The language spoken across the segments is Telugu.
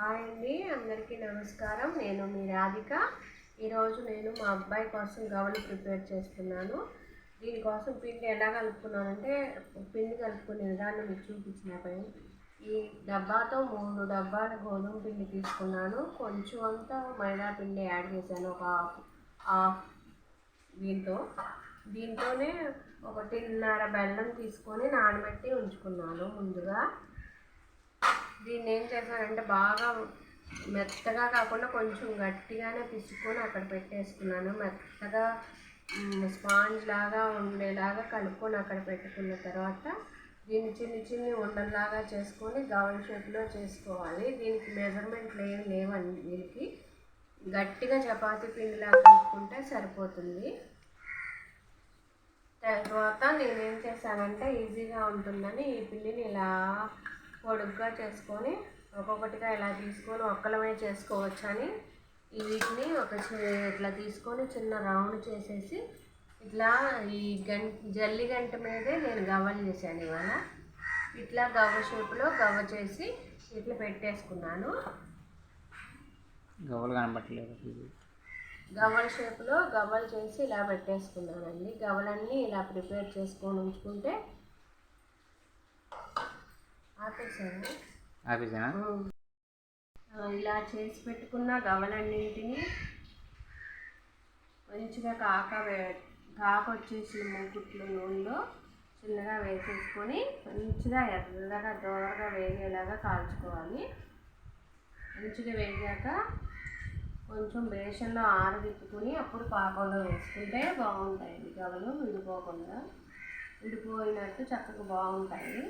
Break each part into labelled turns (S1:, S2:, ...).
S1: హాయ్ అండి అందరికీ నమస్కారం. నేను మీ రాధిక. ఈరోజు నేను మా అబ్బాయి కోసం గవలు ప్రిపేర్ చేస్తున్నాను. దీనికోసం పిండి ఎలా కలుపుకున్నానంటే పిండి కలుపుకునే విధానం మీకు చూపించిన ఈ డబ్బాతో మూడు డబ్బాల గోధుమ పిండి తీసుకున్నాను. కొంచెం అంతా మైదా పిండి యాడ్ చేశాను ఒక హాఫ్ హాఫ్ దీంతో. దీంతోనే ఒకటిన్నర బెల్లం తీసుకొని నానబెట్టి ఉంచుకున్నాను ముందుగా. దీన్ని ఏం చేశానంటే బాగా మెత్తగా కాకుండా కొంచెం గట్టిగానే పిసుకొని అక్కడ పెట్టేసుకున్నాను. మెత్తగా స్పాంజ్ లాగా ఉండేలాగా కలుపుకొని అక్కడ పెట్టుకున్న తర్వాత దీన్ని చిన్ని చిన్ని ఉండల్లాగా చేసుకొని గవన్ షేప్లో చేసుకోవాలి. దీనికి మెజర్మెంట్లు ఏం లేవండి దీనికి. గట్టిగా చపాతి పిండిలాగా కలుపుకుంటే సరిపోతుంది. తర్వాత నేనేం చేశానంటే ఈజీగా ఉంటుందని ఈ పిండిని ఇలా పొడుగ్గా చేసుకొని ఒక్కొక్కటిగా ఇలా తీసుకొని ఒక్కలమే చేసుకోవచ్చు అని వీటిని ఒక ఇట్లా తీసుకొని చిన్న రౌండ్ చేసేసి ఇట్లా ఈ గం జల్లి గంట మీదే నేను గవ్వలు చేశాను ఇవాళ. ఇట్లా గవ్వ షేప్లో గవ్వ చేసి ఇట్లా పెట్టేసుకున్నాను.
S2: గవ్వలు కనబట్టలేదు
S1: గవ్వల షేప్లో గవ్వలు చేసి ఇలా పెట్టేసుకున్నానండి. గవ్వలన్నీ ఇలా ప్రిపేర్ చేసుకొని ఉంచుకుంటే ఆపేసాను? ఇలా చేసి పెట్టుకున్న గవలన్నింటినీ మంచిగా కాక కాక వచ్చేసిన మూకుట్లు నూనెలో చిన్నగా వేసేసుకొని మంచిగా ఎర్రగా దోరగా వేగేలాగా కాల్చుకోవాలి. మంచిగా వేగాక కొంచెం బేషన్లో ఆరదిప్పుకొని అప్పుడు పాకంలో వేసుకుంటే బాగుంటాయి. గవలు విడిపోకుండా విడిపోయినట్టు చక్కగా బాగుంటాయి.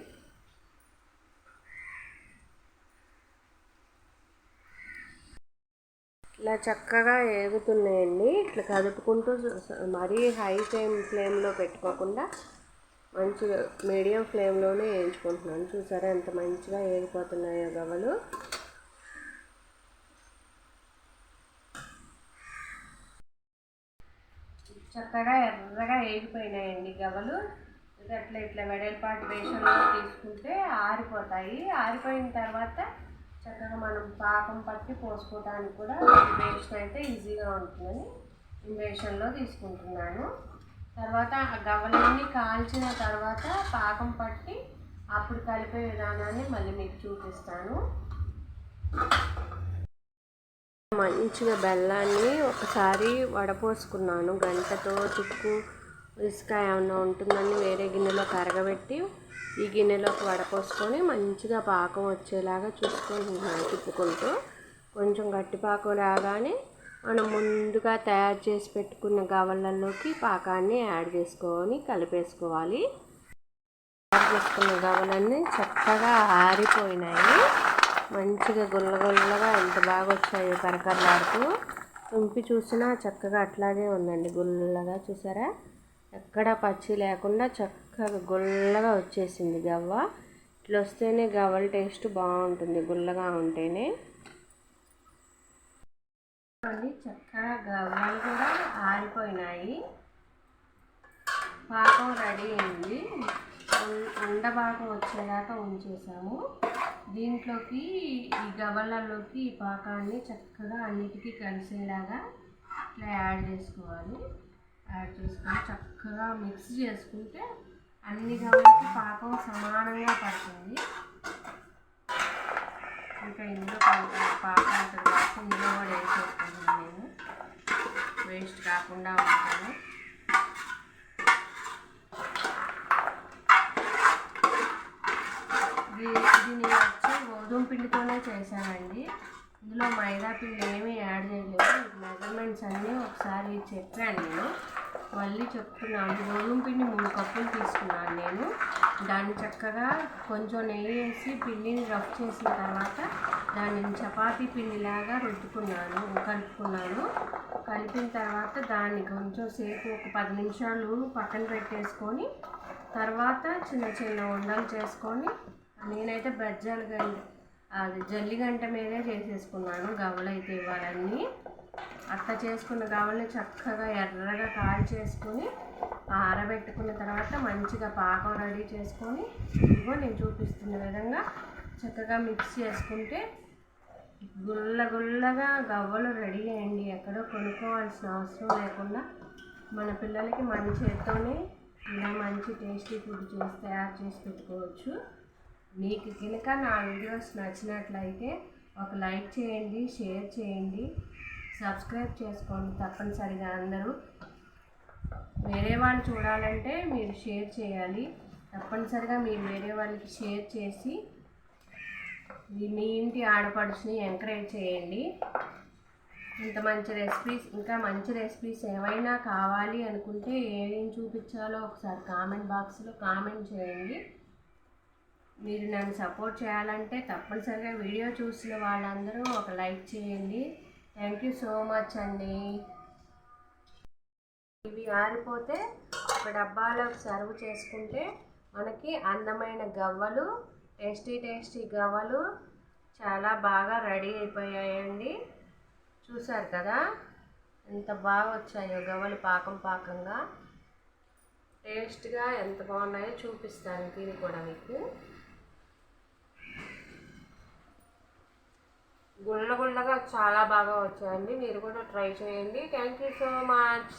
S1: ఇట్లా చక్కగా ఏగుతున్నాయండి. ఇట్లా కదుపుకుంటూ మరీ హై ఫ్లేమ్ ఫ్లేమ్లో పెట్టుకోకుండా మంచిగా మీడియం ఫ్లేమ్లోనే వేయించుకుంటున్నాను చూసారా ఎంత మంచిగా ఏగిపోతున్నాయో గవలు చక్కగా ఎర్రగా ఏగిపోయినాయండి గవలు అట్లా ఇట్లా వెడల్పాటు బేషన్లో తీసుకుంటే ఆరిపోతాయి. ఆరిపోయిన తర్వాత చక్కగా మనం పాకం పట్టి పోసుకోవడానికి కూడా బేషన్ అయితే ఈజీగా ఉంటుందని బేషన్లో తీసుకుంటున్నాను. తర్వాత ఆ గవ్వలన్నీ కాల్చిన తర్వాత పాకం పట్టి అప్పుడు కలిపే విధానాన్ని మళ్ళీ మీకు చూపిస్తాను. మంచిగా బెల్లాన్ని ఒకసారి వడపోసుకున్నాను. గంటతో చుక్కు ఇసుక ఏమన్నా ఉంటుందని వేరే గిన్నెలో కరగబెట్టి ఈ గిన్నెలోకి వడపోసుకొని మంచిగా పాకం వచ్చేలాగా చూసుకుంటున్నాను తిప్పుకుంటూ కొంచెం గట్టి పాకం రాగానే మనం ముందుగా తయారు చేసి పెట్టుకున్న గవలల్లోకి పాకాన్ని యాడ్ చేసుకొని కలిపేసుకోవాలి. యాడ్ చేసుకున్న గవలన్నీ చక్కగా ఆరిపోయినాయి. మంచిగా గుల్లగుల్లగా ఎంత బాగా వచ్చాయో కరకరలాడుతూ తుంపి చూసినా చక్కగా అట్లాగే ఉందండి. గుల్లగా చూసారా? ఎక్కడ పచ్చి లేకుండా చక్క చక్కగా గుల్లగా వచ్చేసింది గవ్వ. ఇట్లా వస్తేనే గవ్వల టేస్ట్ బాగుంటుంది గుల్లగా ఉంటేనే. చక్కగా గవ్వలు కూడా ఆరిపోయినాయి. పాకం రెడీ అయింది. అండ పాకం వచ్చేదాకా ఉంచేసాము. దీంట్లోకి ఈ గవ్వలలోకి ఈ పాకాన్ని చక్కగా అన్నిటికీ కలిసేలాగా ఇట్లా యాడ్ చేసుకోవాలి. యాడ్ చేసుకొని చక్కగా మిక్స్ చేసుకుంటే అన్ని గవ్వలకి పాకం సమానంగా పడుతుంది. ఇంకా ఇందులో పాకం ఉంటుంది ఇందులో కూడా వేసేసుకుంటున్నాను నేను. వేస్ట్ కాకుండా ఉంటాను. దీన్ని వచ్చి గోధుమ పిండితోనే చేశానండి. ఇందులో మైదా పిండి ఏమీ యాడ్ చేయలేదు. మెజర్మెంట్స్ అన్నీ ఒకసారి చెప్పాను నేను. మళ్ళీ చెప్తున్నాను. గోధుమ పిండి మూడు కప్పులు తీసుకున్నాను నేను. దాన్ని చక్కగా కొంచెం నెయ్యి వేసి పిండిని రఫ్ చేసిన తర్వాత దాన్ని చపాతీ పిండిలాగా రుద్దుకున్నాను కలుపుకున్నాను. కలిపిన తర్వాత దాన్ని కొంచెం సేపు ఒక పది నిమిషాలు పక్కన పెట్టేసుకొని తర్వాత చిన్న చిన్న ఉండలు చేసుకొని నేనైతే బజ్జాలు అది జల్లి గంట మీదే చేసేసుకున్నాను. గవ్వలు అయితే ఇవ్వాలన్నీ. అట్లా చేసుకున్న గవ్వల్ని చక్కగా ఎర్రగా కాల్ చేసుకొని ఆరబెట్టుకున్న తర్వాత మంచిగా పాకం రెడీ చేసుకొని ఇదిగో నేను చూపిస్తున్న విధంగా చక్కగా మిక్స్ చేసుకుంటే గుల్ల గుల్లగా గవ్వలు రెడీ అయ్యండి. ఎక్కడో కొనుక్కోవాల్సిన అవసరం లేకుండా మన పిల్లలకి మన చేత్తోనే ఇలా మంచి టేస్టీ ఫుడ్ చేసి తయారు చేసి పెట్టుకోవచ్చు. మీకు కనుక నా వీడియోస్ నచ్చినట్లయితే ఒక లైక్ చేయండి షేర్ చేయండి. సబ్స్క్రైబ్ చేసుకోండి తప్పనిసరిగా అందరూ. వేరే వాళ్ళు చూడాలంటే మీరు షేర్ చేయాలి. తప్పనిసరిగా మీరు వేరే వాళ్ళకి షేర్ చేసి మీ ఇంటి ఆడపడుచుని ఎంకరేజ్ చేయండి. ఇంత మంచి రెసిపీస్ ఇంకా మంచి రెసిపీస్ ఏమైనా కావాలి అనుకుంటే ఏం చూపించాలో ఒకసారి కామెంట్ బాక్స్లో కామెంట్ చేయండి. మీరు నన్ను సపోర్ట్ చేయాలంటే తప్పనిసరిగా వీడియో చూసిన వాళ్ళందరూ ఒక లైక్ చేయండి. థ్యాంక్ యూ సో మచ్ అండి. ఇవి ఆరిపోతే ఒక డబ్బాలో సర్వ్ చేసుకుంటే మనకి అందమైన గవ్వలు టేస్టీ టేస్టీ గవ్వలు చాలా బాగా రెడీ అయిపోయాయండి. చూసారు కదా? ఎంత బాగా వచ్చాయో గవ్వలు పాకం పాకంగా. టేస్ట్గా ఎంత బాగున్నాయో చూపిస్తాను. తిని కూడా మీకు. గుళ్ళ గుళ్ళగా చాలా బాగా వచ్చాయండి. మీరు కూడా ట్రై చేయండి. Thank you so much